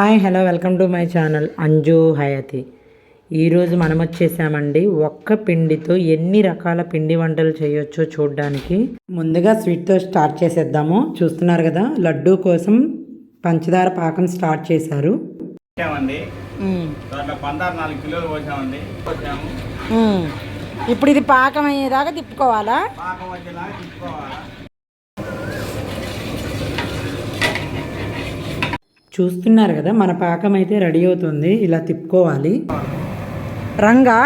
Hi hello welcome to my channel Anju Hayathi. ఈరోజు మనం వచ్చేసామండి ఒక్క పిండితో ఎన్ని రకాల పిండి వంటలు చేయొచ్చో చూడడానికి. ముందుగా స్వీట్తో స్టార్ట్ చేసేద్దాము. చూస్తున్నారు కదా లడ్డూ కోసం పంచదార పాకం స్టార్ట్ చేశారు. ఇప్పుడు ఇది పాకం అయ్యేదాకా తిప్పుకోవాలా పాకం వచ్చేలాగా తిప్పుకోవాలా చూస్తున్నారు కదా మన పాకం అయితే రెడీ అవుతుంది. ఇలా తిప్పుకోవాలి. రంగా.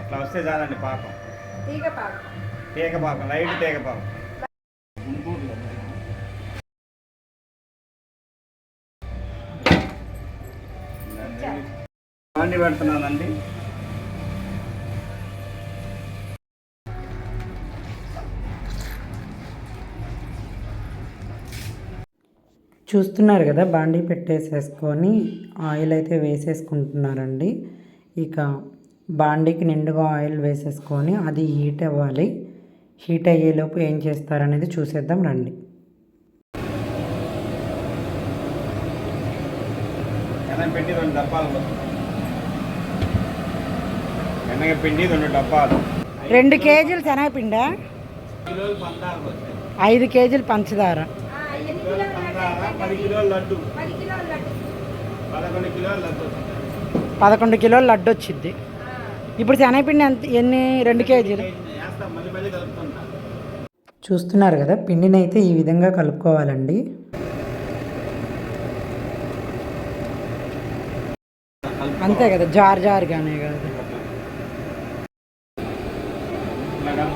అట్లా వస్తే చాలండి పాకం. తీగ పాకం. లైట్ తీగ పాకం. బాండి పెడుతున్నానండి. చూస్తున్నారు కదా బాండీ పెట్టేసేసుకొని ఆయిల్ అయితే వేసేసుకుంటున్నారండి. ఇక బాండీకి నిండుగా ఆయిల్ వేసేసుకొని అది హీట్ అవ్వాలి. హీట్ అయ్యేలోపు ఏం చేస్తారనేది చూసేద్దాం రండి. పిండి రెండు డబ్బాలు పోతున్నాం. ఎనగ పిండి రెండు డబ్బాలు. రెండు కేజీలు శనగపిండా. ఐదు కేజీలు పంచదార. పదకొండు కిలోలు లడ్డు పదకొండు కిలోలు లడ్డు వచ్చింది. ఇప్పుడు శనగపిండి ఎంత ఎన్ని రెండు కేజీలు? చూస్తున్నారు కదా పిండిని అయితే ఈ విధంగా కలుపుకోవాలండి. అంతే కదా జార్ జారుగానే కాదు ఇలాగా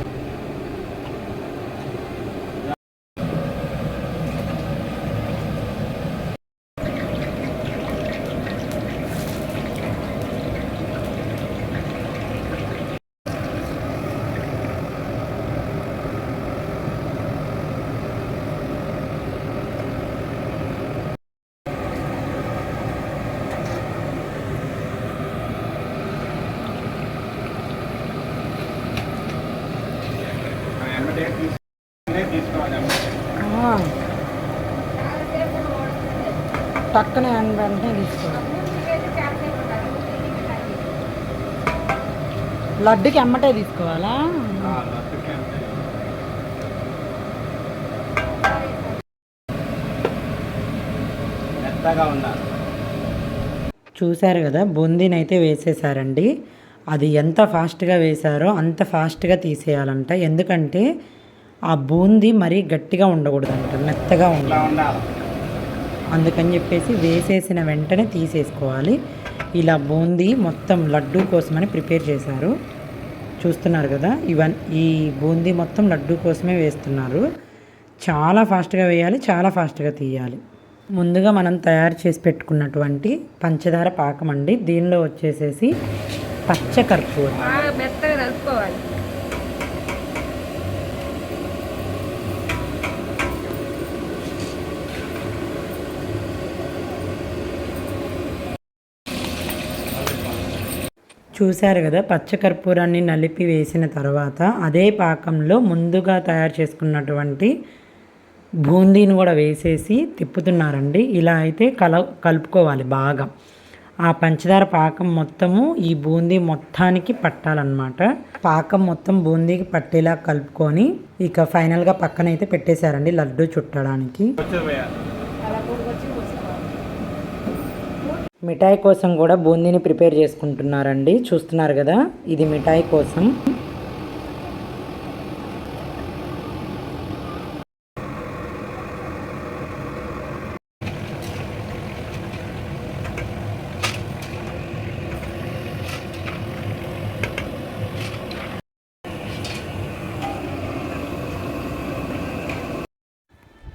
ఎమ్మటే తీసుకునే తీసుకోవాలి ఎమ్మటే. ఆ. టక్కన వెంటనే తీసుకోవాలి లడ్డుకి ఎమ్మటే తీసుకోవాలా? ఆ, లడ్డుకి ఎమ్మటే. మెత్తగా ఉండాలి. చూశారు కదా బూందీని అయితే వేసేసారండి. అది ఎంత ఫాస్ట్గా వేశారో అంత ఫాస్ట్గా తీసేయాలంట. ఎందుకంటే ఆ బూందీ మరీ గట్టిగా ఉండకూడదంట మెత్తగా ఉండాలి. అందుకని చెప్పేసి వేసేసిన వెంటనే తీసేసుకోవాలి. ఇలా బూందీ మొత్తం లడ్డూ కోసమని ప్రిపేర్ చేశారు. చూస్తున్నారు కదా ఇవన్ ఈ బూందీ మొత్తం లడ్డూ కోసమే వేస్తున్నారు. చాలా ఫాస్ట్గా వేయాలి చాలా ఫాస్ట్గా తీయాలి. ముందుగా మనం తయారు చేసి పెట్టుకున్నటువంటి పంచదార పాకం అండి. దీనిలో వచ్చేసేసి పచ్చకర్పూరం కర్పూరం బాగా మెత్తగా కలుపుకోవాలి చూశారు కదా పచ్చకర్పూరాన్ని నలిపి వేసిన తర్వాత అదే పాకంలో ముందుగా తయారు చేసుకున్నటువంటి బూందీని కూడా వేసేసి తిప్పుతున్నారండి. ఇలా అయితే కల కలుపుకోవాలి బాగా. ఆ పంచదార పాకం మొత్తము ఈ బూందీ మొత్తానికి పట్టాలన్నమాట. పాకం మొత్తం బూందీకి పట్టేలా కలుపుకొని ఇక ఫైనల్గా పక్కన అయితే పెట్టేశారండి లడ్డు చుట్టడానికి వచ్చేది పోయాలి మిఠాయి కోసం కూడా బూందీని ప్రిపేర్ చేసుకుంటున్నారండి. చూస్తున్నారు కదా ఇది మిఠాయి కోసం.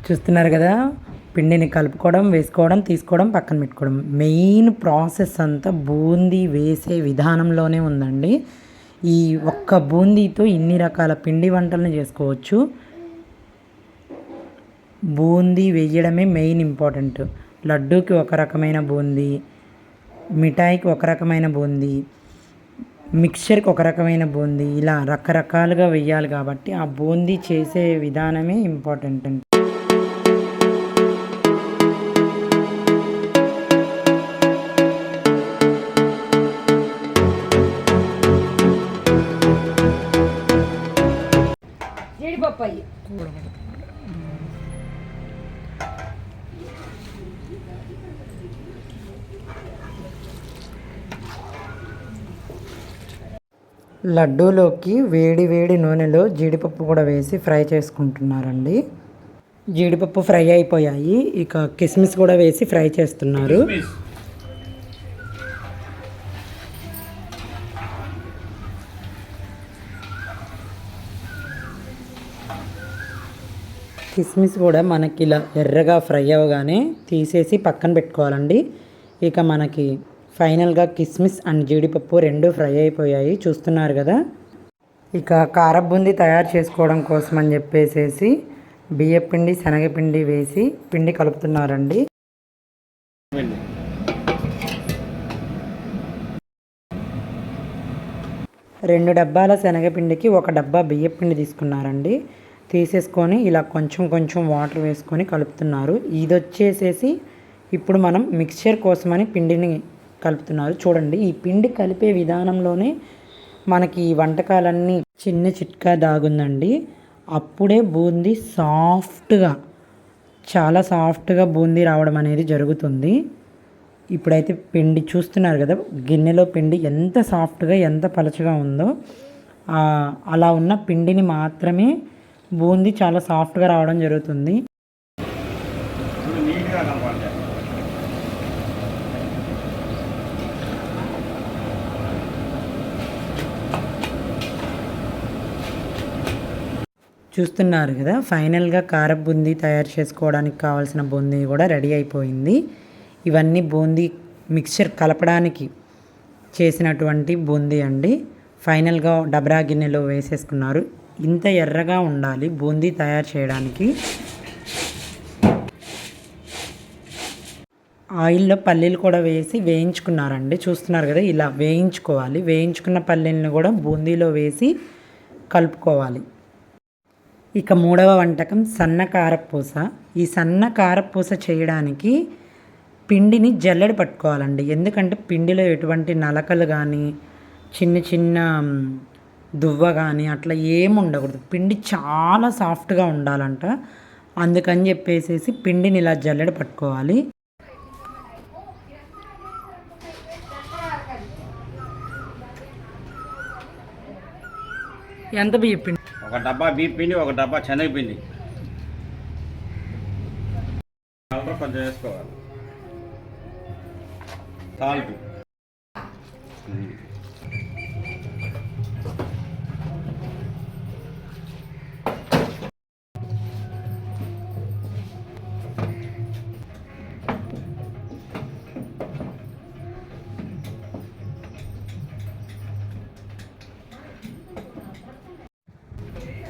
చూస్తున్నారు కదా పిండిని కలుపుకోవడం వేసుకోవడం తీసుకోవడం పక్కన పెట్టుకోవడం. మెయిన్ ప్రాసెస్ అంతా బూందీ వేసే విధానంలోనే ఉందండి. ఈ ఒక్క బూందీతో ఇన్ని రకాల పిండి వంటలను చేసుకోవచ్చు. బూందీ వేయడమే మెయిన్ ఇంపార్టెంట్. లడ్డూకి ఒక రకమైన బూందీ మిఠాయికి ఒక రకమైన బూందీ మిక్చర్కి ఒక రకమైన బూందీ ఇలా రకరకాలుగా వెయ్యాలి కాబట్టి ఆ బూందీ చేసే విధానమే ఇంపార్టెంట్ లడ్డూలోకి వేడి వేడి నూనెలో జీడిపప్పు కూడా వేసి ఫ్రై చేసుకుంటున్నారండి. జీడిపప్పు ఫ్రై అయిపోయాయి. ఇక కిస్మిస్ కూడా వేసి ఫ్రై చేస్తున్నారు. కిస్మిస్ కూడా మనకి ఇలా ఎర్రగా ఫ్రై అవ్వగానే తీసేసి పక్కన పెట్టుకోవాలండి. ఇక మనకి ఫైనల్గా కిస్మిస్ అండ్ జీడిపప్పు రెండు ఫ్రై అయిపోయాయి. చూస్తున్నారు కదా? ఇక కారబుంది తయారు చేసుకోవడం కోసం అని చెప్పేసేసి బియ్యపిండి శనగపిండి వేసి పిండి కలుపుతున్నారండి. రెండు డబ్బాల శనగపిండికి ఒక డబ్బా బియ్యపిండి తీసుకున్నారండి. తీసేసుకొని ఇలా కొంచెం కొంచెం వాటర్ వేసుకొని కలుపుతున్నారు. ఇది వచ్చేసేసి ఇప్పుడు మనం మిక్స్చర్ కోసమని పిండిని కలుపుతున్నారు. చూడండి ఈ పిండి కలిపే విధానంలోనే మనకి ఈ వంటకాలన్నీ చిన్న చిట్కా దాగుందండి. అప్పుడే బూందీ సాఫ్ట్గా చాలా సాఫ్ట్గా బూందీ రావడం అనేది జరుగుతుంది. ఇప్పుడైతే పిండి చూస్తున్నారు కదా గిన్నెలో పిండి ఎంత సాఫ్ట్గా ఎంత పలచగా ఉందో అలా ఉన్న పిండిని మాత్రమే బూందీ చాలా సాఫ్ట్గా రావడం జరుగుతుంది. చూస్తున్నారు కదా. ఫైనల్గా కార బూందీ తయారు చేసుకోవడానికి కావాల్సిన బూందీ కూడా రెడీ అయిపోయింది. ఇవన్నీ బూందీ మిక్చర్ కలపడానికి చేసినటువంటి బూందీ అండి. ఫైనల్గా డబరా గిన్నెలో వేసేసుకున్నారు. ఇంత ఎర్రగా ఉండాలి బూందీ తయారు చేయడానికి. ఆయిల్లో పల్లీలు కూడా వేసి వేయించుకున్నారండి. చూస్తున్నారు కదా ఇలా వేయించుకోవాలి. వేయించుకున్న పల్లీలను కూడా బూందీలో వేసి కలుపుకోవాలి. ఇక మూడవ వంటకం సన్న కారపూస. ఈ సన్న కారపూస చేయడానికి పిండిని జల్లెడ పట్టుకోవాలండి. ఎందుకంటే పిండిలో ఎటువంటి నలకలు కానీ చిన్న చిన్న దువ్వ కానీ అట్లా ఏమి ఉండకూడదు. పిండి చాలా సాఫ్ట్గా ఉండాలంట. అందుకని చెప్పేసేసి పిండిని ఇలా జల్లెడ పట్టుకోవాలి. ఎంత బియ్య పిండి? ఒక డబ్బా బియ్య పిండి ఒక డబ్బా శనగపిండి పిండి. కొంచెం వేసుకోవాలి. సాల్ట్.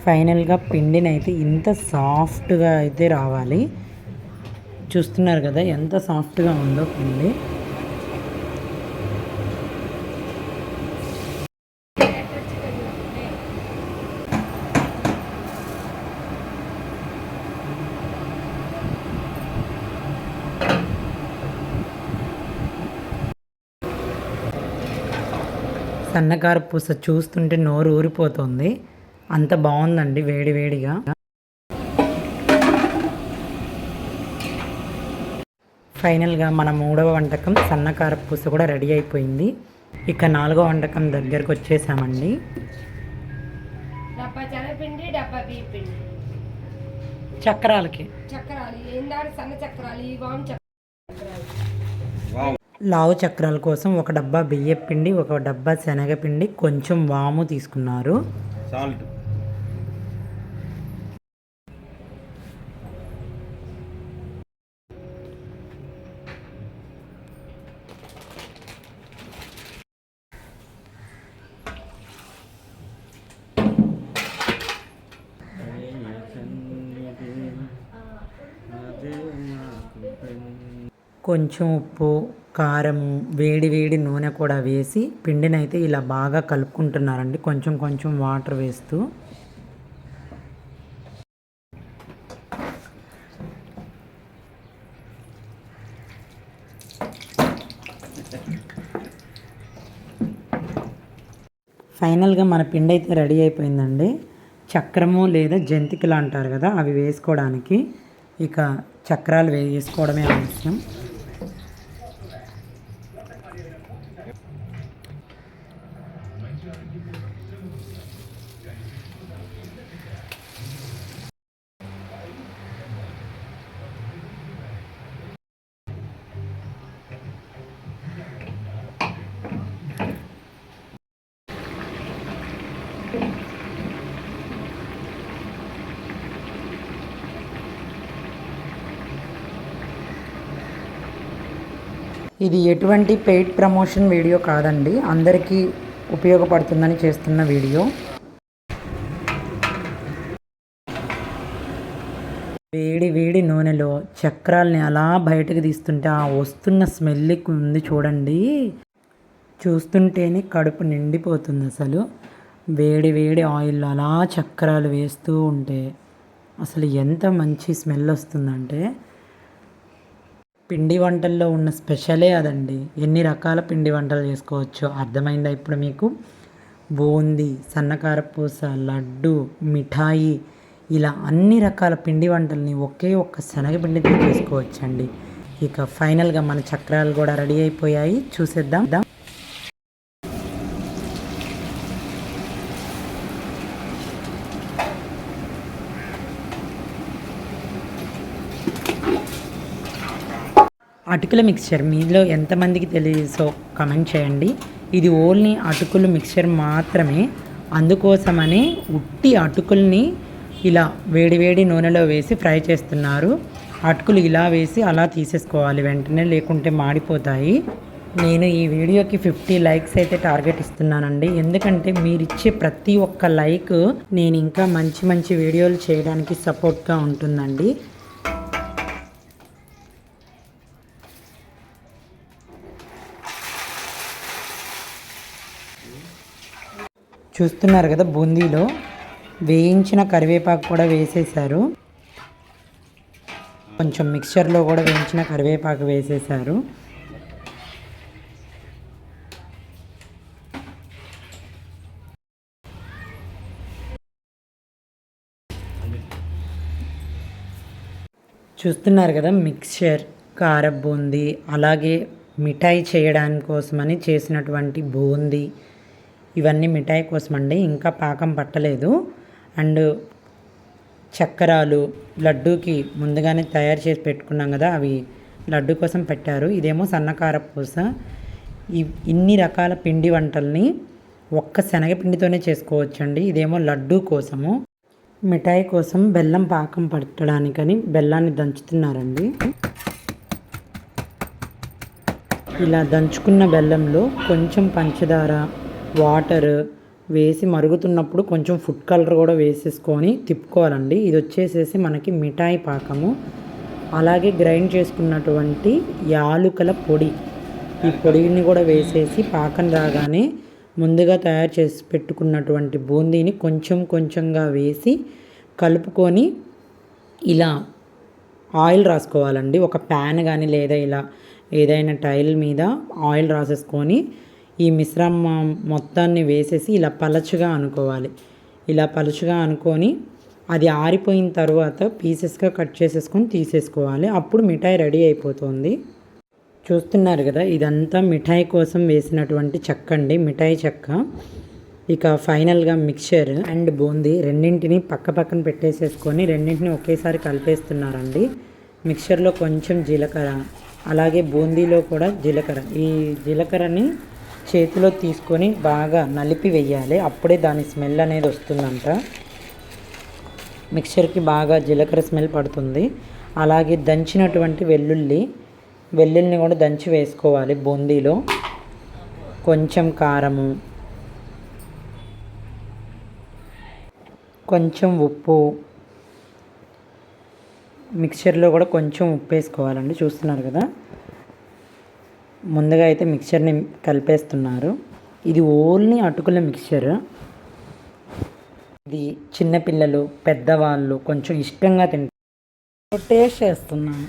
ఫైనల్గా పిండిని అయితే ఇంత సాఫ్ట్గా అయితే రావాలి. చూస్తున్నారు కదా ఎంత సాఫ్ట్గా ఉందో పిండి. సన్నకారు పూస చూస్తుంటే నోరు ఊరిపోతుంది. అంత బాగుందండి వేడి వేడిగా. ఫైనల్గా మన మూడవ వంటకం సన్నకార పూస కూడా రెడీ అయిపోయింది. ఇక నాలుగో వంటకం దగ్గరకు వచ్చేసామండి. డబ్బా డబ్బా చక్రాలకి. చక్రాలు ఏందాడు సన్న చక్రాలు ఈ వాము చక్రాలు. వావ్ లావు చక్రాల కోసం ఒక డబ్బా బియ్యం పిండి ఒక డబ్బా శనగపిండి కొంచెం వాము తీసుకున్నారు. సాల్ట్. కొంచెం ఉప్పు కారం వేడి వేడి నూనె కూడా వేసి పిండిని అయితే ఇలా బాగా కలుపుకుంటున్నారండి. కొంచెం కొంచెం వాటర్ వేస్తూ. ఫైనల్గా మన పిండి అయితే రెడీ అయిపోయిందండి. చక్రము లేదా జంతికలు అంటారు కదా అవి వేసుకోవడానికి. ఇక చక్రాలు వేసుకోవడమే అవసరం ఇది ఎటువంటి పెయిడ్ ప్రమోషన్ వీడియో కాదండి. అందరికీ ఉపయోగపడుతుందని చేస్తున్న వీడియో. వేడి వేడి నూనెలో చక్రాల్ని అలా బయటకు తీస్తుంటే ఆ వస్తున్న స్మెల్కి ఉంది చూడండి. చూస్తుంటేనే కడుపు నిండిపోతుంది అసలు. వేడి వేడి ఆయిల్లో అలా చక్రాలు వేస్తూ ఉంటే అసలు ఎంత మంచి స్మెల్ వస్తుందంటే పిండి వంటల్లో ఉన్న స్పెషలే అదండి. ఎన్ని రకాల పిండి వంటలు చేసుకోవచ్చు అర్థమైందా ఇప్పుడు మీకు? బూందీ సన్నకారపూస లడ్డు మిఠాయి ఇలా అన్ని రకాల పిండి వంటల్ని ఒకే ఒక్క శనగపిండితో చేసుకోవచ్చండి. ఇక ఫైనల్గా మన చక్రాలు కూడా రెడీ అయిపోయాయి. చూసేద్దాం. అటుకుల మిక్చర్ మీలో ఎంతమందికి తెలుసో కమెంట్ చేయండి. ఇది ఓన్లీ అటుకుల మిక్చర్ మాత్రమే. అందుకోసమని ఉట్టి అటుకుల్ని ఇలా వేడివేడి నూనెలో వేసి ఫ్రై చేస్తున్నారు. అటుకులు ఇలా వేసి అలా తీసేసుకోవాలి వెంటనే లేకుంటే మాడిపోతాయి. నేను ఈ వీడియోకి ఫిఫ్టీ లైక్స్ అయితే టార్గెట్ ఇస్తున్నానండి. ఎందుకంటే మీరు ఇచ్చే ప్రతి ఒక్క లైక్ నేను ఇంకా మంచి మంచి వీడియోలు చేయడానికి సపోర్ట్గా ఉంటుందండి. చూస్తున్నారు కదా బూందీలో. వేయించిన కరివేపాకు కూడా వేసేసారు కొంచెం మిక్చర్లో కూడా వేయించిన కరివేపాకు వేసేసారు చూస్తున్నారు కదా మిక్చర్ కార బూందీ అలాగే మిఠాయి చేయడానికి కోసమని చేసినటువంటి బూందీ. ఇవన్నీ మిఠాయి కోసం అండి ఇంకా పాకం పట్టలేదు. అండ్ చక్కరాలు లడ్డూకి ముందుగానే తయారు చేసి పెట్టుకున్నాం కదా అవి లడ్డు కోసం పెట్టారు. ఇదేమో సన్నకార పూస ఇన్ని రకాల పిండి వంటల్ని ఒక్క శనగపిండితోనే చేసుకోవచ్చండి. ఇదేమో లడ్డు కోసము. మిఠాయి కోసం బెల్లం పాకం పట్టడానికని బెల్లాన్ని దంచుతున్నారండి. ఇలా దంచుకున్న బెల్లంలో కొంచెం పంచదార వాటర్ వేసి మరుగుతున్నప్పుడు కొంచెం ఫుడ్ కలర్ కూడా వేసేసుకొని తిప్పుకోవాలండి. ఇది వచ్చేసేసి మనకి మిఠాయి పాకము. అలాగే గ్రైండ్ చేసుకున్నటువంటి యాలుకల పొడి. ఈ పొడిని కూడా వేసేసి పాకం రాగానే ముందుగా తయారు చేసి పెట్టుకున్నటువంటి బూందీని కొంచెం కొంచెంగా వేసి కలుపుకొని ఇలా ఆయిల్ రాసుకోవాలండి. ఒక ప్యాన్ కానీ లేదా ఇలా ఏదైనా టైల్ మీద ఆయిల్ రాసేసుకొని ఈ మిశ్రమం మొత్తాన్ని వేసేసి ఇలా పలచగా అనుకోవాలి. ఇలా పలచగా అనుకొని అది ఆరిపోయిన తర్వాత పీసెస్గా కట్ చేసేసుకొని తీసేసుకోవాలి. అప్పుడు మిఠాయి రెడీ అయిపోతుంది. చూస్తున్నారు కదా ఇదంతా మిఠాయి కోసం వేసినటువంటి చెక్క అండి మిఠాయి చెక్క. ఇక ఫైనల్గా మిక్చర్ అండ్ బూందీ రెండింటిని పక్క పక్కన పెట్టేసేసుకొని రెండింటిని ఒకేసారి కలిపేస్తున్నారండి. మిక్చర్లో కొంచెం జీలకర్ర అలాగే బూందీలో కూడా జీలకర్ర. ఈ జీలకర్రని చేతిలో తీసుకొని బాగా నలిపి వేయాలి అప్పుడే దాని స్మెల్ అనేది వస్తుందంట. మిక్చర్కి బాగా జీలకర్ర స్మెల్ పడుతుంది. అలాగే దంచినటువంటి వెల్లుల్లి వెల్లుల్లిని కూడా దంచి వేసుకోవాలి బూందీలో. కొంచెం కారము. కొంచెం ఉప్పు. మిక్చర్లో కూడా కొంచెం ఉప్పు వేసుకోవాలండి. చూస్తున్నారు కదా? ముందుగా అయితే మిక్చర్ని కలిపేస్తున్నారు. ఇది ఓన్లీ అటుకుల మిక్చర్. ఇది చిన్నపిల్లలు పెద్దవాళ్ళు కొంచెం ఇష్టంగా తింటారు. టేస్ట్ చేస్తున్నాను.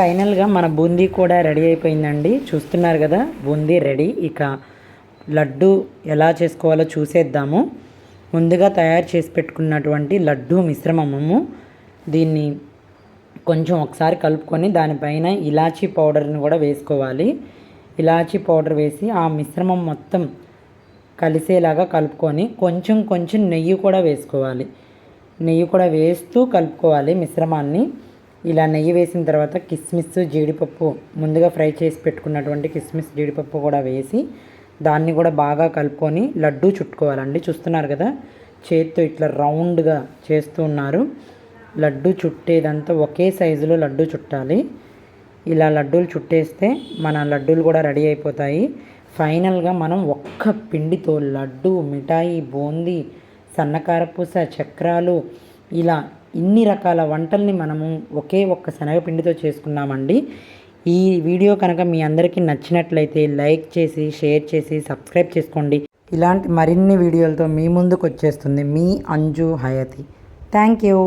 ఫైనల్గా మన బూందీ కూడా రెడీ అయిపోయిందండి. చూస్తున్నారు కదా బూందీ రెడీ. ఇక లడ్డు ఎలా చేసుకోవాలో చూసేద్దాము. ముందుగా తయారు చేసి పెట్టుకున్నటువంటి లడ్డు మిశ్రమము దీన్ని కొంచెం ఒకసారి కలుపుకొని దానిపైన ఇలాచీ పౌడర్ని కూడా వేసుకోవాలి. ఇలాచీ పౌడర్ వేసి ఆ మిశ్రమం మొత్తం కలిసేలాగా కలుపుకొని కొంచెం కొంచెం నెయ్యి కూడా వేసుకోవాలి. నెయ్యి కూడా వేస్తూ కలుపుకోవాలి మిశ్రమాన్ని. ఇలా నెయ్యి వేసిన తర్వాత కిస్మిస్ జీడిపప్పు ముందుగా ఫ్రై చేసి పెట్టుకున్నటువంటి కిస్మిస్ జీడిపప్పు కూడా వేసి దాన్ని కూడా బాగా కలుపుకొని లడ్డు చుట్టుకోవాలండి. చూస్తున్నారు కదా చేత్తో ఇట్లా రౌండ్గా చేస్తూ ఉన్నారు. లడ్డు చుట్టేదంతా ఒకే సైజులో లడ్డు చుట్టాలి. ఇలా లడ్డూలు చుట్టేస్తే మన లడ్డూలు కూడా రెడీ అయిపోతాయి. ఫైనల్గా మనం ఒక్క పిండితో లడ్డు మిఠాయి బూందీ సన్నకారపూస చక్రాలు ఇలా ఇన్ని రకాల వంటల్ని మనము ఒకే ఒక్క శనగపిండితో చేసుకున్నామండి. ఈ వీడియో కనుక మీ అందరికీ నచ్చినట్లయితే లైక్ చేసి షేర్ చేసి సబ్స్క్రైబ్ చేసుకోండి. ఇలాంటి మరిన్ని వీడియోలతో మీ ముందుకు వచ్చేస్తుంది మీ అంజు హయతి. Thank you.